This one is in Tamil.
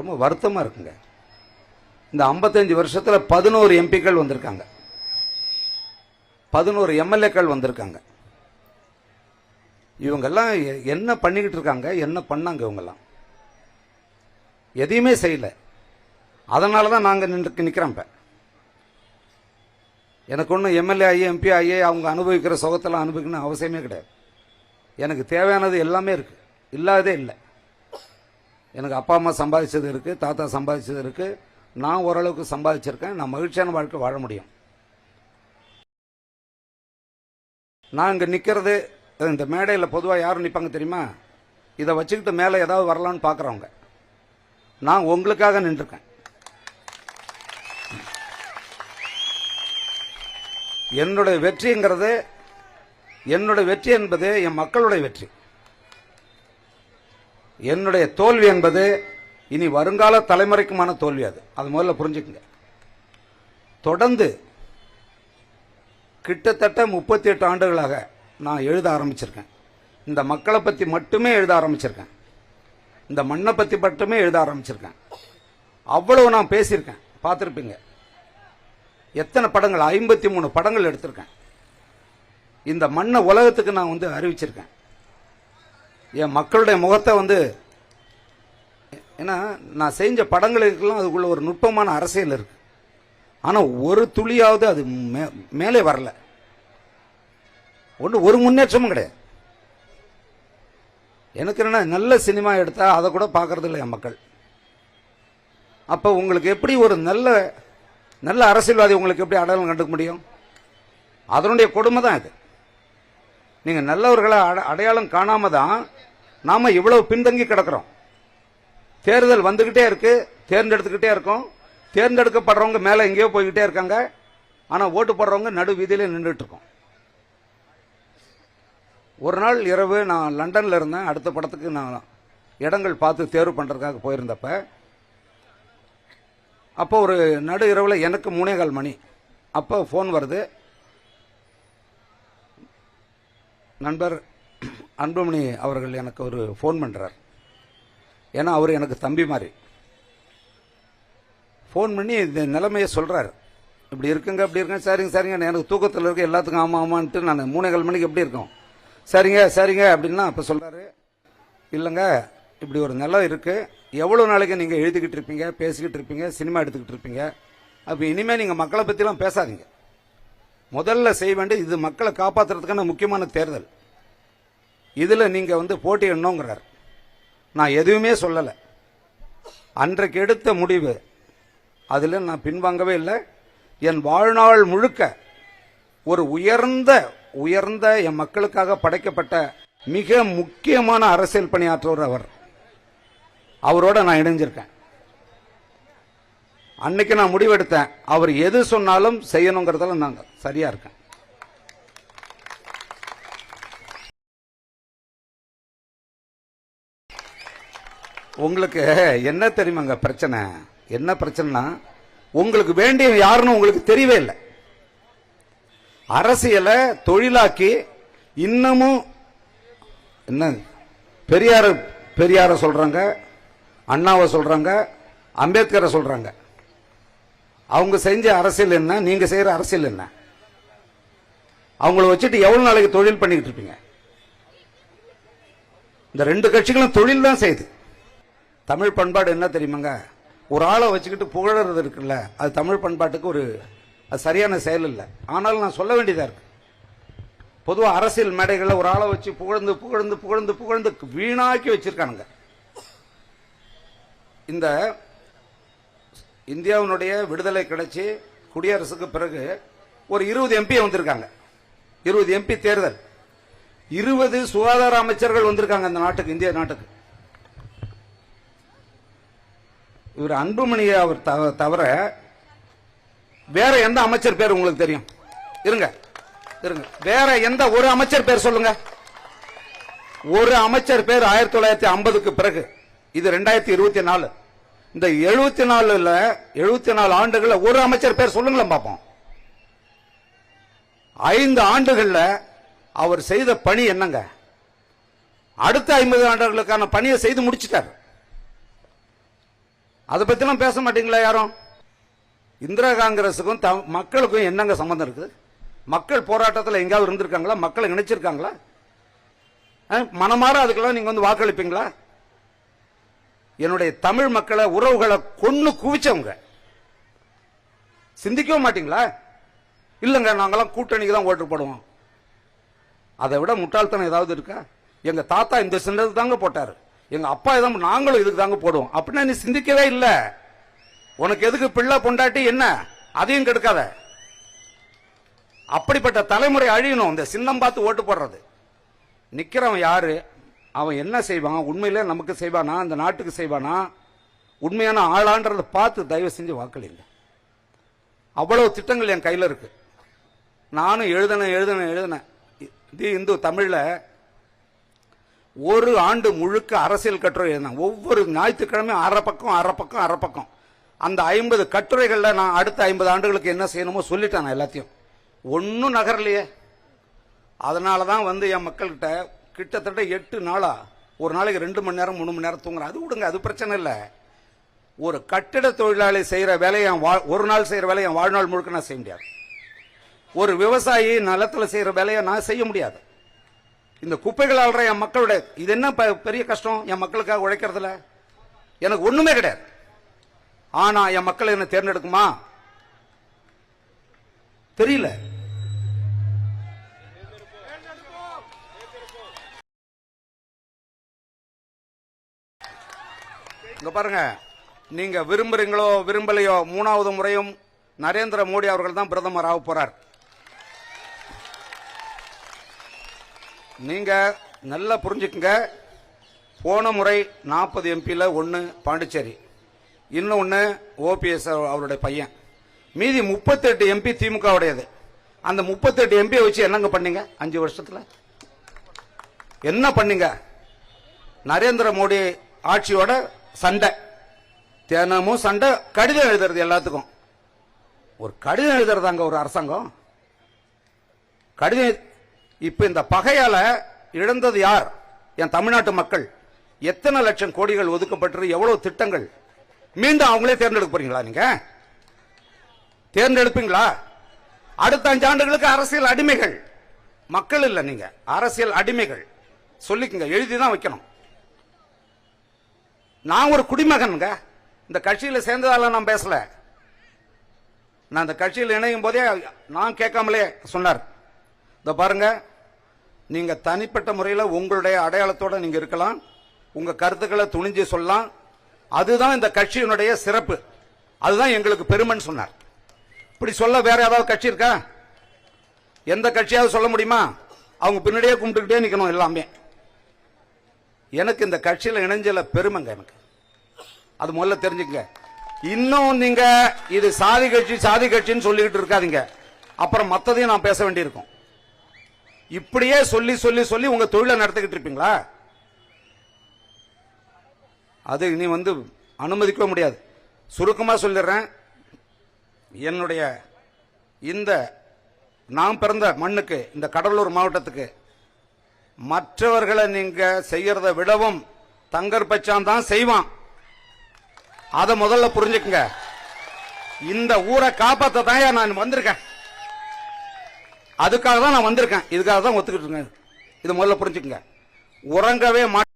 ரொம்ப வருத்தமா இருக்குங்க. இந்த 55 வருஷத்துல பதினோரு எம்பிக்கள் வந்திருக்காங்க. பதினோரு எம்எல்ஏக்கள் வந்திருக்காங்க. இவங்கெல்லாம் என்ன பண்ணிக்கிட்டு இருக்காங்க என்ன பண்ணாங்க இவங்கெல்லாம்? எதையுமே செய்யல. அதனால தான் நாங்கள் நின்று நிற்கிறோம் இப்போ. எனக்கு ஒன்றும் எம்எல்ஏ ஆகி எம்பி ஆகி அவங்க அனுபவிக்கிற சுகத்தெல்லாம் அனுபவிக்கணும்னு அவசியமே கிடையாது. எனக்கு தேவையானது எல்லாமே இருக்கு. இல்லாததே இல்லை. எனக்கு அப்பா அம்மா சம்பாதிச்சது இருக்கு தாத்தா சம்பாதிச்சது இருக்கு. நான் ஓரளவுக்கு சம்பாதிச்சிருக்கேன். நான் மகிழ்ச்சியான வாழ்க்கை வாழ முடியும். நான் இங்கே நிற்கிறது இந்த மேடையில் பொதுவாக யாரும் நிற்பாங்க தெரியுமா? இதை வச்சுக்கிட்டு மேலே ஏதாவது வரலான்னு பார்க்குறவங்க நான் உங்களுக்காக நின்றுருக்கேன். என்னுடைய வெற்றிங்கிறது என்னுடைய வெற்றி என்பது என் மக்களுடைய வெற்றி. என்னுடைய தோல்வி என்பது இனி வருங்கால தலைமுறைக்குமான தோல்வி அது. அது முதல்ல புரிஞ்சுக்குங்க. தொடர்ந்து கிட்டத்தட்ட முப்பத்தி எட்டு ஆண்டுகளாக நான் எழுத ஆரம்பிச்சிருக்கேன். இந்த மக்களை பற்றி மட்டுமே எழுத ஆரம்பிச்சிருக்கேன். இந்த மண்ணை பற்றி மட்டுமே எழுத ஆரம்பிச்சிருக்கேன். அவ்வளவு நான் பேசியிருக்கேன். பார்த்துருப்பீங்க. எத்தனை படங்கள்? ஐம்பத்தி மூணு படங்கள் எடுத்திருக்கேன். இந்த மண்ணை உலகத்துக்கு நான் வந்து அறிவிச்சிருக்கேன். என் மக்களுடைய முகத்தை வந்து ஏன்னா நான் செஞ்ச படங்களுக்கெல்லாம் அதுக்குள்ள ஒரு நுட்பமான அரசியல் இருக்கு. ஆனால் ஒரு துளியாவது அது மே- மேலே வரல. ஒன்று ஒரு முன்னேற்றமும் கிடையாது. எனக்கு என்ன நல்ல சினிமா எடுத்தால் அதை கூட பார்க்கறது இல்லை என் மக்கள். அப்போ உங்களுக்கு எப்படி ஒரு நல்ல நல்ல அரசியல்வாதி உங்களுக்கு எப்படி அடையாளம் கண்டுக்க முடியும்? அதனுடைய கொடுமை தான் இது. நீங்கள் நல்லவர்களை அட- அடையாளம் காணாமல் தான் நாம இவ்வளவு பின்தங்கி கிடக்கிறோம். தேர்தல் வந்துகிட்டே இருக்கு தேர்ந்தெடுத்துக்கிட்டே இருக்கோம். தேர்ந்தெடுக்கப்படுறவங்க மேல எங்கேயோ போய்கிட்டே இருக்காங்க. ஆனா ஓட்டு போடுறவங்க நடு வீதியில நின்றுட்டு இருக்கோம் ஒரு நாள் இரவு நான் லண்டன்ல இருந்தேன். அடுத்த படத்துக்கு நான் இடங்கள் பார்த்து தேர்வு பண்றதுக்காக போயிருந்தப்ப அப்போ ஒரு நடு இரவில் எனக்கு மூணே கால் மணி. அப்போ ஃபோன் வருது. நண்பர் அன்புமணி அவர்கள் எனக்கு ஒரு ஃபோன் பண்ணுறார் ஏன்னா அவர் எனக்கு தம்பி மாதிரி. ஃபோன் பண்ணி இந்த நிலைமையை சொல்கிறார் இப்படி இருக்குங்க அப்படி இருக்கேன் சரிங்க சரிங்க. எனக்கு தூக்கத்தில் இருக்க எல்லாத்துக்கும் ஆமாம் ஆமான்ட்டு நான் மூணே கால் மணிக்கு எப்படி இருக்கும்? சரிங்க சரிங்க அப்படின்னா அப்போ சொல்கிறாரு இல்லைங்க இப்படி ஒரு நிலம் இருக்குது எவ்வளோ நாளைக்கு நீங்கள் எழுதிக்கிட்டு இருப்பீங்க பேசிக்கிட்டு இருப்பீங்க சினிமா எடுத்துக்கிட்டு இருப்பீங்க? அப்போ இனிமேல் நீங்கள் மக்களை பற்றிலாம் பேசாதீங்க. முதல்ல செய்ய வேண்டியது இது மக்களை காப்பாற்றுறதுக்கான முக்கியமான தேர்தல். இதில் நீங்கள் வந்து போட்டியிடணுங்கிறார் நான் எதுவுமே சொல்லலை. அன்றைக்கு எடுத்த முடிவு அதில் நான் பின்வாங்கவே இல்லை. என் வாழ்நாள் முழுக்க ஒரு உயர்ந்த உயர்ந்த என் மக்களுக்காக படைக்கப்பட்ட மிக முக்கியமான அரசியல் பணியாற்றுவர் அவர். அவரோட நான் இணைஞ்சிருக்கேன். அன்னைக்கு நான் முடிவெடுத்தேன். அவர் எது சொன்னாலும் செய்யணுங்கிறதெல்லாம் நாங்கள் சரியா இருக்கேன். உங்களுக்கு என்ன தெரியுமாங்க பிரச்சனை? என்ன பிரச்சனைனா உங்களுக்கு வேண்டிய யாருன்னு உங்களுக்கு தெரியவே இல்லை. அரசியலை தொழிலாக்கி இன்னமும் என்ன பெரியார பெரியார சொல்றாங்க அண்ணாவை சொல்றாங்க அம்பேத்கரை சொல்றாங்க. அவங்க செஞ்ச அரசியல் என்ன? நீங்க செய்யற அரசியல் என்ன? அவங்கள வச்சுட்டு எவ்வளவு நாளைக்கு தொழில் பண்ணிக்கிட்டு இருப்பீங்க? இந்த ரெண்டு கட்சிகளும் தொழில் தான் செய்யுது. தமிழ் பண்பாடு என்ன தெரியுமாங்க? ஒரு ஆளை வச்சுக்கிட்டு புகழறது இருக்குல்ல அது தமிழ் பண்பாட்டுக்கு ஒரு அது சரியான செயல் இல்லை. ஆனாலும் நான் சொல்ல வேண்டியதா இருக்கு. பொதுவாக அரசியல் மேடைகளில் ஒரு ஆளை வச்சு புகழ்ந்து புகழ்ந்து புகழ்ந்து புகழ்ந்து வீணாக்கி வச்சிருக்கானுங்க. இந்த இந்தியாவினுடைய விடுதலை கிடைச்சி குடியரசுக்கு பிறகு ஒரு இருபது எம்பி வந்திருக்காங்க. இருபது எம்பி தேர்தல். இருபது சுகாதார அமைச்சர்கள் வந்திருக்காங்க இந்த நாட்டுக்கு இந்திய நாட்டுக்கு. இவர் அன்புமணியை அவர் தவிர வேற எந்த அமைச்சர் பேர் உங்களுக்கு தெரியும்? இருங்க. இருங்க. வேற எந்த ஒரு அமைச்சர் பேர் சொல்லுங்க. ஒரு அமைச்சர் பேர் ஆயிரத்தி தொள்ளாயிரத்தி ஐம்பதுக்கு பிறகு. இது ரெண்டாயிரத்தி இருபத்தி நாலு. இந்த எழுபத்தி நாலுல எழுபத்தி நாலு ஆண்டுகள்ல ஒரு அமைச்சர் பேர் சொல்லுங்களேன் பார்ப்போம் ஐந்து ஆண்டுகள்ல அவர் செய்த பணி என்னங்க? அடுத்த ஐம்பது ஆண்டுகளுக்கான பணியை செய்து முடிச்சிட்டார். அதை பத்திலாம் பேச மாட்டீங்களா யாரும்? இந்திரா காங்கிரஸுக்கும் த- மக்களுக்கும் என்னங்க சம்பந்தம் இருக்குது மக்கள் போராட்டத்தில் எங்கேயாவது இருந்திருக்காங்களா? மக்களை நினைச்சிருக்காங்களா? மனமாற அதுக்கெல்லாம் நீங்க வந்து வாக்களிப்பீங்களா? என்னுடைய தமிழ் மக்களை உறவுகளை கொண்டு குவிச்சவங்க. சிந்திக்கவும் மாட்டீங்களா? இல்லைங்க நாங்கெல்லாம் கூட்டணிக்கு தான் ஓட்டு போடுவோம். அதை விட முட்டாள்தனம் ஏதாவது இருக்கா? எங்க தாத்தா இந்த சின்னது தாங்க போட்டாரு. எங்க அப்பா இதான் நாங்களும் இதுக்கு தாங்க போடுவோம். அப்படின்னா நீ சிந்திக்கவே இல்லை. உனக்கு எதுக்கு பிள்ளை பொண்டாட்டி என்ன? அதையும் கெடுக்காத. அப்படிப்பட்ட தலைமுறை அழியணும். இந்த சின்னம் பார்த்து ஓட்டு போடுறது. நிக்கிறவன் யாரு? அவன் என்ன செய்வான்? உண்மையிலே நமக்கு செய்வானா? இந்த நாட்டுக்கு செய்வானா? உண்மையான ஆளான்றதை பார்த்து தயவு செஞ்சு வாக்களிங்க. அவ்வளவு திட்டங்கள் என் கையில் இருக்கு. நானும் எழுதினேன் எழுதினேன் எழுதினேன். தி இந்து தமிழில் ஒரு ஆண்டு முழுக்க அரசியல் கட்டுரை எழுதினேன். ஒவ்வொரு ஞாயிற்றுக்கிழமையும் அரை பக்கம் அரை பக்கம் அரை பக்கம். அந்த ஐம்பது கட்டுரைகளில் நான் அடுத்த ஐம்பது ஆண்டுகளுக்கு என்ன செய்யணுமோ சொல்லிட்டேன் நான் எல்லாத்தையும். ஒன்றும் நகரலையே. அதனால தான் வந்து என் மக்கள்கிட்ட கிட்டத்தட்ட எட்டு நாளா ஒரு நாளைக்கு ரெண்டு மணி நேரம் மூணு மணி நேரம் தூங்குறேன். அது விடுங்க அது பிரச்சனை இல்லை. ஒரு கட்டிட தொழிலாளி செய்கிற வேலையை வா- ஒரு நாள் செய்கிற வேலையை வாழ்நாள் முழுக்க நான் செய்ய முடியாது. ஒரு விவசாயி நிலத்தில் செய்கிற வேலையை நான் செய்ய முடியாது. இந்த குப்பைகள் ஆள்ற என் மக்களுடைய இது என்ன ப- பெரிய கஷ்டம்? என் மக்களுக்காக உழைக்கிறதுல? எனக்கு ஒண்ணுமே கிடையாது. ஆனா என் மக்கள் என்ன தேர்ந்தெடுக்குமா? தெரியல. இங்க பாருங்க. நீங்க விரும்புறீங்களோ விரும்பலையோ மூணாவது முறையும் நரேந்திர மோடி அவர்கள் தான் பிரதமர் ஆக போறார். நீங்க நல்லா புரிஞ்சுக்குங்க. போன முறை நாற்பது எம்பியில் ஒன்று பாண்டிச்சேரி இன்னொன்று ஓபிஎஸ் அவருடைய பையன். மீதி முப்பத்தெட்டு எம்பி திமுகவுடையது. அந்த முப்பத்தெட்டு எம்பியை வச்சு என்னங்க பண்ணீங்க? அஞ்சு வருஷத்தில்? என்ன பண்ணீங்க? நரேந்திர மோடி ஆட்சியோட சண்டை. தினமும் சண்டை கடிதம் எழுதுறது எல்லாத்துக்கும். ஒரு கடிதம் எழுதுறதாங்க ஒரு அரசாங்கம். கடிதம் இப்ப இந்த பகையால இழந்தது யார்? என் தமிழ்நாட்டு மக்கள். எத்தனை லட்சம் கோடிகள் ஒதுக்கப்பட்டு எவ்வளவு திட்டங்கள்? மீண்டும் அவங்களே தேர்ந்தெடுக்க போறீங்களா நீங்க? தேர்ந்தெடுப்பீங்களா? அடுத்த அஞ்சாண்டுகளுக்கு அரசியல் அடிமைகள். மக்கள் இல்ல நீங்க. அரசியல் அடிமைகள். சொல்லிக்கங்க எழுதி தான் வைக்கணும். நான் ஒரு குடிமகனுங்க. இந்த கட்சியில சேர்ந்ததால நான் பேசல. நான் இந்த கட்சியில் இணையும் போதே நான் கேட்காமலே சொன்னார். இந்த பாருங்க. நீங்க தனிப்பட்ட முறையில் உங்களுடைய அடையாளத்தோட நீங்க இருக்கலாம். உங்க கருத்துக்களை துணிஞ்சு சொல்லலாம். அதுதான் இந்த கட்சியினுடைய சிறப்பு. அதுதான் எங்களுக்கு பெருமைன்னு சொன்னார். இப்படி சொல்ல வேற ஏதாவது கட்சி இருக்கா? எந்த கட்சியாவது சொல்ல முடியுமா? அவங்க பின்னாடியே கும்பிட்டுக்கிட்டே நிற்கணும் எல்லாமே. எனக்கு இந்த கட்சியில் இணைஞ்சல பெருமைங்க எனக்கு. அது முதல்ல தெரிஞ்சுக்கங்க. இன்னும் நீங்க இது சாதி கட்சி சாதி கட்சின்னு சொல்லிக்கிட்டு இருக்காதீங்க. அப்புறம் மற்றதையும் நான் பேச வேண்டியிருக்கும். இப்படியே சொல்லி சொல்லி சொல்லி உங்க தொழிலை நடத்திக்கிட்டு இருப்பீங்களா? அது இனி வந்து அனுமதிக்கவே முடியாது. சுருக்கமா சொல்லிடுறேன். என்னுடைய இந்த நான் பிறந்த மண்ணுக்கு இந்த கடலூர் மாவட்டத்துக்கு மற்றவர்களை நீங்க செய்யறத விடவும் தங்கர் பச்சான் தான் செய்வான். அதை முதல்ல புரிஞ்சுக்குங்க. இந்த ஊரை காப்பாத்த தான் நான் வந்திருக்கேன். அதுக்காக தான் நான் வந்திருக்கேன். இதுக்காக தான் ஒத்துக்கிட்டு இருக்கேன். இது முதல்ல புரிஞ்சுக்கங்க. உறங்கவே மாட்டேன்.